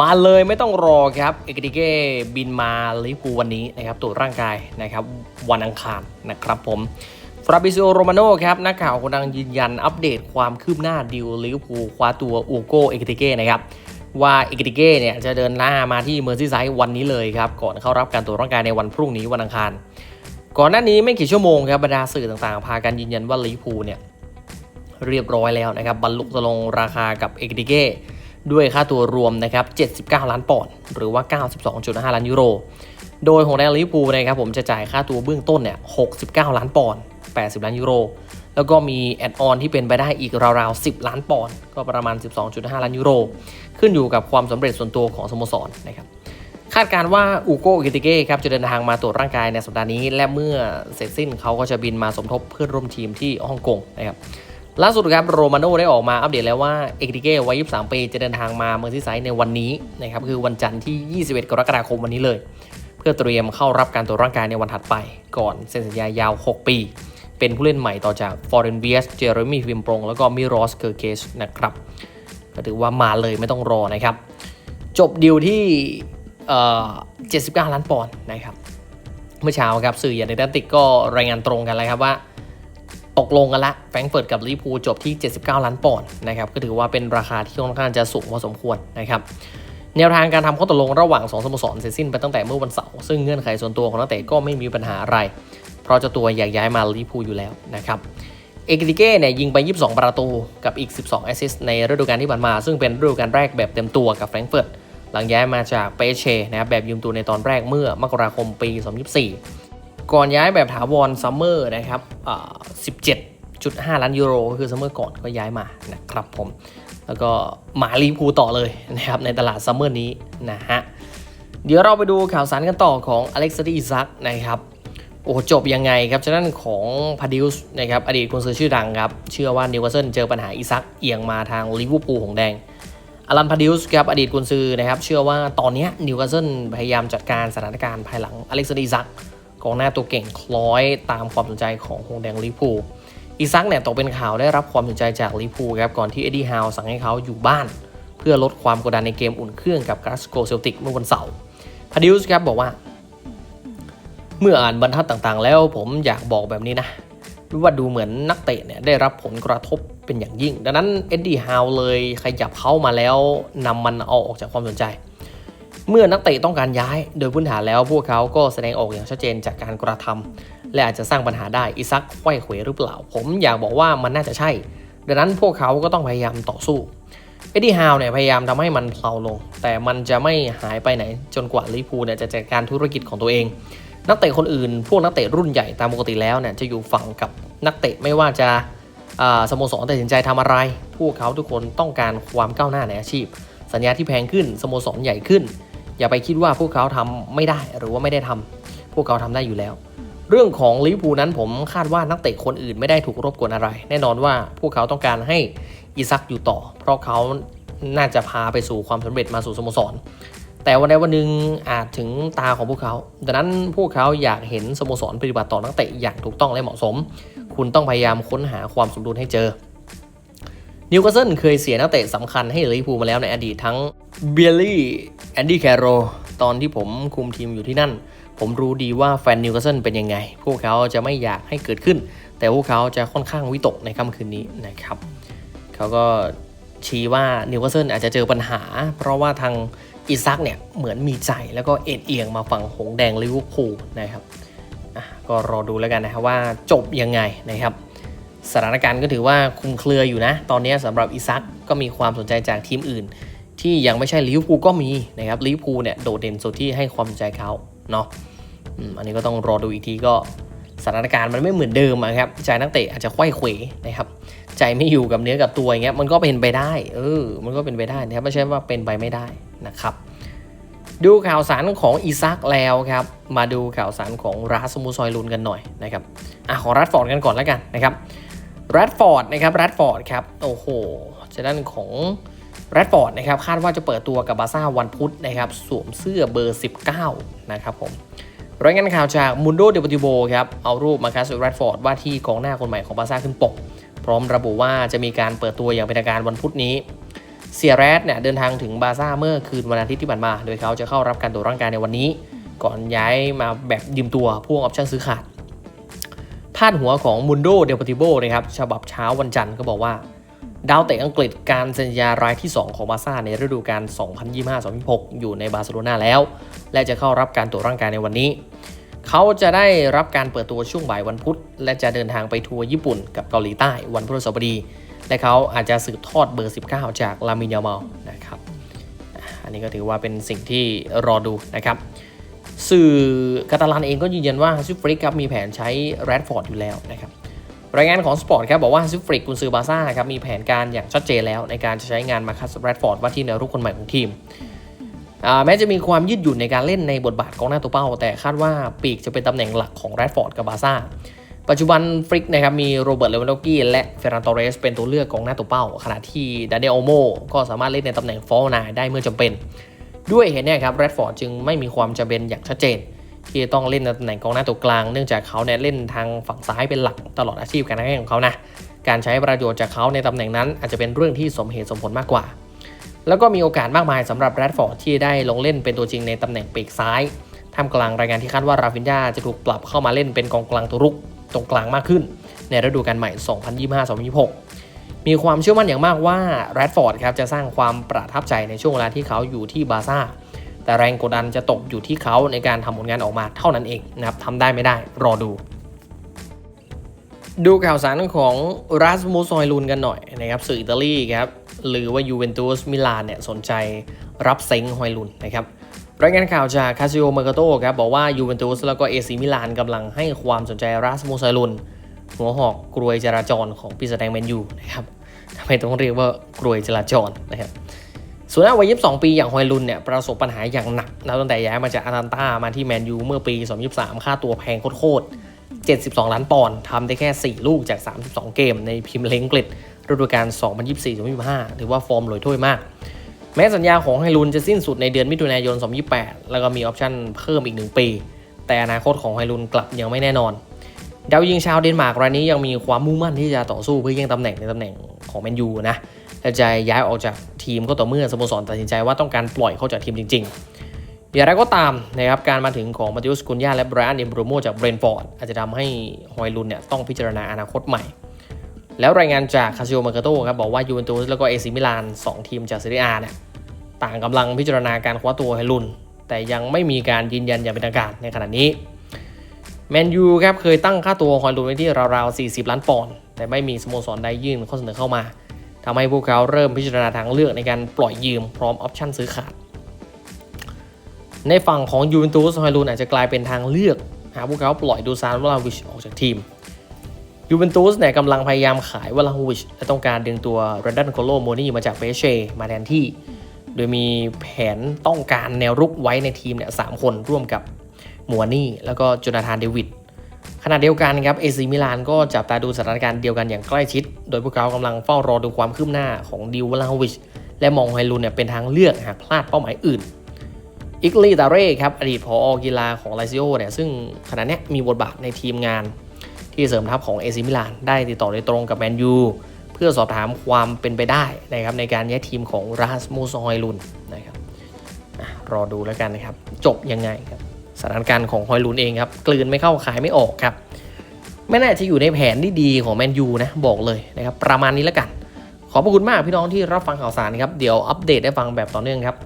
มาเลยไม่ต้องรอครับ เอกติเก้บินมาลิเวอร์พูวันนี้นะครับตรวจร่างกายนะครับวันอังคารนะครับผมฟราบิซิโอโรมาโนครับนักข่าวคนดังยืนยันอัปเดตความคืบหน้าดิวลิเวอร์พูลคว้าตัวอูโกเอกติเก้นะครับว่าเอกติเก้เนี่ยจะเดินหน้ามาที่เมอร์ซีไซด์วันนี้เลยครับก่อนเข้ารับการตรวจร่างกายในวันพรุ่งนี้วันอังคาร ก่อนหน้านี้ไม่กี่ชั่วโมงครับบรรดาสื่อต่างๆ พากันยืนยันว่าลิเวอร์พูลเนี่ยเรียบร้อยแล้วนะครับบรรลุตกลงราคากับเอกติเก้ ด้วยค่าตัวรวมนะครับ 79 ล้านปอนด์หรือว่า 92.5 ล้านยูโร โดยของแดนลิเวอร์พูลนะครับผมจะจ่ายค่าตัวเบื้องต้นเนี่ย 69 ล้านปอนด์ 80 ล้านยูโร แล้วก็มีแอดออนที่เป็นไปได้อีกราวๆ 10 ล้านปอนด์ ก็ประมาณ 12.5 ล้านยูโร ขึ้นอยู่กับความสำเร็จส่วนตัวของสโมสรนะครับ คาดการณ์ว่าอูโกกิติเก้ครับจะเดินทางมาตรวจร่างกายในสัปดาห์นี้ และเมื่อเสร็จสิ้นเขาก็จะบินมาสมทบเพื่อนร่วมทีมที่ฮ่องกงนะครับ ล่าสุดครับโรมาโน่ได้ออกมาอัปเดตแล้วว่าเอกติเก้วัย 23 ปีจะเดินทางมาเมืองที่ไซด์ในวันนี้นะครับคือวันจันทร์ที่ 21 กรกฎาคมวันนี้เลย เพื่อเตรียมเข้ารับการตรวจร่างกายในวันถัดไป ก่อนเซ็นสัญญายาว 6 ปี เป็นผู้เล่นใหม่ต่อจากฟอร์เรนเบียสเจอร์มี่ฟิมปรงแล้วก็มิรอสเกอร์เกสนะครับก็ถือว่ามาเลยไม่ต้องรอนะครับ จบดีลที่เอ่อ79 ล้านปอนด์นะครับเมื่อเช้าครับสื่ออย่างในดันติกก็รายงานตรงกันแล้วครับว่า ตกลงกันละแฟรงก์เฟิร์ตกับลิพูจบที่ 79 ล้านปอนด์นะครับก็ถือว่าเป็นราคาที่ค่อนข้างจะสูงพอสมควรนะครับแนวทางการทำข้อตกลงระหว่าง2สโมสรเสร็จสิ้นไปตั้งแต่เมื่อวันเสาร์ซึ่งเงื่อนไขส่วนตัวของนักเตะก็ไม่มีปัญหาอะไร เพราะเจ้าตัวอยากย้ายมาลิพูอยู่แล้วนะครับเอกติเก้เนี่ยยิงไป 22 ประตูกับอีก 12 แอสซิสต์ในฤดูกาลที่ผ่านมา ซึ่งเป็นฤดูกาลแรกแบบเต็มตัวกับแฟรงก์เฟิร์ตหลังย้ายมาจากเปเช่นะครับแบบยืมตัวในตอนแรกเมื่อมกราคมปี 2024 ก่อนย้ายแบบถาวรซัมเมอร์นะครับอ่า17.5ล้านยูโรก็คือซัมเมอร์ก่อนก็ย้ายมานะครับผม แล้วก็มาลีพูต่อเลยนะครับในตลาดซัมเมอร์นี้นะฮะ เดี๋ยวเราไปดูข่าวสารกันต่อของอเล็กซานด์อิซักนะครับโอ้จบยังไงครับฉะนั้นของพาดิวส์นะครับอดีตกุนซือชื่อดังครับ เชื่อว่านิวคาสเซิลเจอปัญหาอิซักเอียงมาทางลิเวอร์พูลของแดงอลันพาดิวส์ครับอดีตกุนซือนะครับ เชื่อว่าตอนนี้นิวคาสเซิลพยายามจัดการสถานการณ์ภายหลังอเล็กซานด์อิซัก กองหน้าตัวเก่งคล้อยตามความสนใจของหงแดงลิพูอิซักเนี่ยตกเป็นข่าวได้รับความสนใจจากลิพูครับก่อนที่เอ็ดดี้ฮาวสั่งให้เขาอยู่บ้าน เพื่อลดความกดดันในเกมอุ่นเครื่องกับกราสโกเซลติกเมื่อวันเสาร์พาดิวส์ครับบอกว่า เมื่ออ่านบรรทัดต่างๆ แล้วผมอยากบอกแบบนี้นะว่าดูเหมือนนักเตะเนี่ยได้รับผลกระทบเป็นอย่างยิ่ง ดังนั้นเอ็ดดี้ฮาวเลยขยับเข้ามาแล้วนำมันเอาออกจากความสนใจ เมื่อนักเตะต้องการย้ายโดยพื้นฐานแล้วพวกเขาก็แสดงออกอย่างชัดเจนจากการกระทำและอาจจะสร้างปัญหาได้อิซักไขว้เขวหรือเปล่า ผมอยากบอกว่ามันน่าจะใช่ ดังนั้นพวกเขาก็ต้องพยายามต่อสู้เอ็ดดี้ฮาวเนี่ยพยายามทำให้มันเพลาลง แต่มันจะไม่หายไปไหน จนกว่าลิพูเนี่ยจะจัดการธุรกิจของตัวเอง นักเตะคนอื่น พวกนักเตะรุ่นใหญ่ตามปกติแล้วเนี่ยจะอยู่ฝั่งกับนักเตะไม่ว่าจะสโมสรตัดสินใจทำอะไร พวกเขาทุกคนต้องการความก้าวหน้าในอาชีพ สัญญาที่แพงขึ้นสโมสรใหญ่ขึ้น อย่าไปคิดว่าพวกเขาทำไม่ได้หรือว่าไม่ได้ทำพวกเขาทำได้อยู่แล้ว เรื่องของลิเวอร์พูลนั้นผมคาดว่านักเตะคนอื่นไม่ได้ถูกรบกวนอะไร แน่นอนว่าพวกเขาต้องการให้อิซักอยู่ต่อ เพราะเขาน่าจะพาไปสู่ความสำเร็จมาสู่สโมสร แต่วันใดวันหนึ่งอาจถึงตาของพวกเขา ดังนั้นพวกเขาอยากเห็นสโมสรปฏิบัติต่อนักเตะอย่างถูกต้องและเหมาะสม คุณต้องพยายามค้นหาความสมดุลให้เจอ นิวคาสเซิลเคยเสียนักเตะสำคัญให้ลิเวอร์พูลมาแล้วในอดีตทั้งเบียลี่แอนดี้แคโรตอนที่ผมคุมทีมอยู่ที่นั่น ผมรู้ดีว่าแฟนนิวคาสเซิลเป็นยังไง พวกเขาจะไม่อยากให้เกิดขึ้น แต่พวกเขาจะค่อนข้างวิตกในค่ำคืนนี้นะครับเขาก็ชี้ว่านิวคาสเซิลอาจจะเจอปัญหา เพราะว่าทางอิซักเนี่ยเหมือนมีใจแล้วก็เอ็นเอียงมาฝั่งหงแดงลิเวอร์พูลนะครับก็รอดูแล้วกันนะครับว่าจบยังไงนะครับ สถานการณ์ก็ถือว่าคุมเครืออยู่นะ ตอนนี้สำหรับอิซักก็มีความสนใจจากทีมอื่น ที่ยังไม่ใช่ลิเวอร์พูลก็มีนะครับลิเวอร์พูลเนี่ยโดดเด่นสุดที่ให้ความสนใจเขาเนาะอันนี้ก็ต้องรอดูอีกทีก็สถานการณ์มันไม่เหมือนเดิมอะครับใจนักเตะอาจจะไขว้เขวนะครับใจไม่อยู่กับเนื้อกับตัวอย่างเงี้ยมันก็เป็นไปได้เออมันก็เป็นไปได้นะครับไม่ใช่ว่าเป็นไปไม่ได้นะครับดูข่าวสารของอีซักแล้วครับ มาดูข่าวสารของราสมูซอยลุนกันหน่อยนะครับอะขอรัดฟอร์ดกันก่อนแล้วกันนะครับ แรดฟอร์ดนะครับแรดฟอร์ดครับโอ้โหจะด้านของแรดฟอร์ดนะครับคาดว่าจะเปิดตัวกับบาซ่าวันพุธนะครับสวมเสื้อเบอร์ 19 นะครับผมรายงานข่าวจากมุนโดเดปติโบครับเอารูปมาคัสแรดฟอร์ดว่าที่กองหน้าคนใหม่ของบาซ่าขึ้นปก พร้อมระบุว่าจะมีการเปิดตัวอย่างเป็นทางการวันพุธนี้เซียแรดเนี่ยเดินทางถึงบาซ่าเมื่อคืนวันอาทิตย์ที่ผ่านมา โดยเขาจะเข้ารับการตรวจร่างกายในวันนี้ ก่อนย้ายมาแบบยืมตัวพ่วงออปชั่นซื้อขาดาดหัวของมุนโดเดลปติโบนะครับฉบับเช้าวันจันทร์ก็บอกว่า ดาวเตะอังกฤษการเซ็นสัญญารายที่ 2 ของบาซ่าในฤดูกาล 2025-2026 อยู่ในบาร์เซโลนาแล้ว และจะเข้ารับการตรวจร่างกายในวันนี้ เขาจะได้รับการเปิดตัวช่วงบ่ายวันพุธ และจะเดินทางไปทัวร์ญี่ปุ่นกับเกาหลีใต้วันพฤหัสบดี และเขาอาจจะสืบทอดเบอร์ 19 จากลามินยามาลนะครับอันนี้ก็ถือว่าเป็นสิ่งที่รอดูนะครับ สื่อกาตาลันเองก็ยืนยันว่าซิฟริกครับมีแผนใช้แรดฟอร์ดอยู่แล้วนะครับรายงานของสปอร์ตครับบอกว่าซิฟริกกุนซือบาซ่าครับมีแผนการอย่างชัดเจนแล้ว ในการจะใช้งานมาคัสแรดฟอร์ดว่าที่แนวรุกคนใหม่ของทีมแม้จะมีความยืดหยุ่นในการเล่นในบทบาทกองหน้าตัวเป้า แต่คาดว่าปีกจะเป็นตำแหน่งหลักของแรดฟอร์ดกับบาซ่าปัจจุบันฟริกนะครับมีโรเบิร์ตเลวันโดกี้และเฟรนันโตเรสเป็นตัวเลือกกองหน้าตัวเป้า ขณะที่ดานเนลโอโมก็สามารถเล่นในตำแหน่งฟอลนายได้เมื่อจำเป็น ด้วยเหตุนี้ครับแรดฟอร์ดจึงไม่มีความจำเป็นอย่างชัดเจน ที่จะต้องเล่นในตำแหน่งกองหน้าตัวกลาง เนื่องจากเขาเนี่ยเล่นทางฝั่งซ้ายเป็นหลักตลอดอาชีพการเล่นของเขานะการใช้ประโยชน์จากเขาในตำแหน่งนั้น อาจจะเป็นเรื่องที่สมเหตุสมผลมากกว่า แล้วก็มีโอกาสมากมายสำหรับแรดฟอร์ดที่ได้ลงเล่นเป็นตัวจริงในตำแหน่งปีกซ้ายท่ามกลางรายงานที่คาดว่าราฟินญาจะถูกปรับเข้ามาเล่นเป็นกองกลางตัวรุกตรงกลางมากขึ้น ในฤดูกาลใหม่ 2025-2026 มีความเชื่อมั่นอย่างมากว่าแรดฟอร์ดครับจะสร้างความประทับใจในช่วงเวลาที่เขาอยู่ที่บาซ่า แต่แรงกดดันจะตกอยู่ที่เขาในการทำผลงานออกมาเท่านั้นเองนะครับทำได้ไม่ได้รอดู ดูข่าวสารของรัสมูสฮอยลุนกันหน่อยนะครับสื่ออิตาลีครับหรือว่ายูเวนตุสมิลานเนี่ยสนใจรับเซ็งฮอยลุนนะครับรายงานข่าวจากคาซิโอเมอร์กาโตครับบอกว่ายูเวนตุสแล้วก็เอซีมิลานกำลังให้ความสนใจรัสมูสฮอยลุน หัวหอกกรวยจราจรของปีศาจแดงแมนยูนะครับทำไมต้องเรียกว่ากรวยจราจรนะครับส่วนหน้าวัย 22 ปีอย่างฮอยลุนเนี่ยประสบปัญหาอย่างหนักนะตั้งแต่ย้ายมาจากอารันตามาที่แมนยูเมื่อปี 2023 ค่าตัวแพงโคตร72 ล้านปอนด์ทำได้แค่ 4 ลูกจาก 32 เกมในพรีเมียร์ลีกอังกฤษฤดูกาล 2024-2025 ถือว่าฟอร์มลอยถ้วยมาก แม้สัญญาของไฮลุนจะสิ้นสุดในเดือนมิถุนายน 2028 แล้วก็มีออปชั่นเพิ่มอีก 1 ปี แต่อนาคตของไฮลุนกลับยังไม่แน่นอน ดาวยิงชาวเดนมาร์กรายนี้ยังมีความมุ่งมั่นที่จะต่อสู้เพื่อแย่งตำแหน่งในตำแหน่งของแมนยูนะและจะย้ายออกจากทีมก็ต่อเมื่อสโมสรตัดสินใจว่าต้องการปล่อยเขาจากทีมจริง ๆ อย่างไรก็ตามนะครับการมาถึงของมาติอุสกุนยาและไบรอันเอมโบรโมจากเบรนฟอร์ดอาจจะทำให้ฮอยลุนเนี่ยต้องพิจารณาอนาคตใหม่ แล้วรายงานจากคาซิโอมาร์กโตครับบอกว่ายูเวนตุสแล้วก็เอซิมิลานสองทีมจากซีเรียอาเนี่ยต่างกำลังพิจารณาการคว้าตัวไฮลุนแต่ยังไม่มีการยืนยันอย่างเป็นทางการในขณะนี้ แมนยูครับเคยตั้งค่าตัวฮอยลุนไว้ที่ราวๆ 40 ล้านปอนด์แต่ไม่มีสโมสรใดยื่นข้อเสนอเข้ามาทำให้พวกเขาเริ่มพิจารณาทางเลือกในการปล่อยยืมพร้อมออปชั่นซื้อขาด ในฝั่งของยูเวนตุสฮอยลุนอาจจะกลายเป็นทางเลือก หากพวกเขาปล่อยดูซานวลาวิชออกจากทีมยูเวนตุสเนี่ยกำลังพยายามขายวลาวิชและต้องการดึงตัวเรนดันโคโลโมนี่มาจากเปเช่มาแทนที่ โดยมีแผนต้องการแนวรุกไว้ในทีมเนี่ยสามคนร่วมกับ มัวนี่แล้วก็จนาธานเดวิดขณะเดียวกันครับเอซีมิลานก็จับตาดูสถานการณ์เดียวกันอย่างใกล้ชิด โดยพวกเขากำลังเฝ้ารอดูความคืบหน้าของดิววลาวิชและมองไฮลูนเนี่ยเป็นทางเลือกหากพลาดเป้าหมายอื่นอิกลีตาเร่ครับอดีตผอกีฬาของไลซิโอเนี่ยซึ่งขณะนี้มีบทบาทในทีมงาน ที่เสริมทัพของเอซิมิลานได้ติดต่อโดยตรงกับแมนยูเพื่อสอบถามความเป็นไปได้นะครับในการย้ายทีมของราสมูสฮอยลุนนะครับรอดูแล้วกันนะครับจบยังไงครับ ถานการณ์ของฮอยลุนเองครับกลืนไม่เข้าขายไม่ออกครับไม่น่าจะอยู่ในแผนที่ดีของแมนยูนะบอกเลยนะครับประมาณนี้แล้วกัน ขอบพระคุณมากพี่น้องที่รับฟังข่าวสารครับเดี๋ยวอัปเดตได้ฟังแบบต่อเนื่องครับ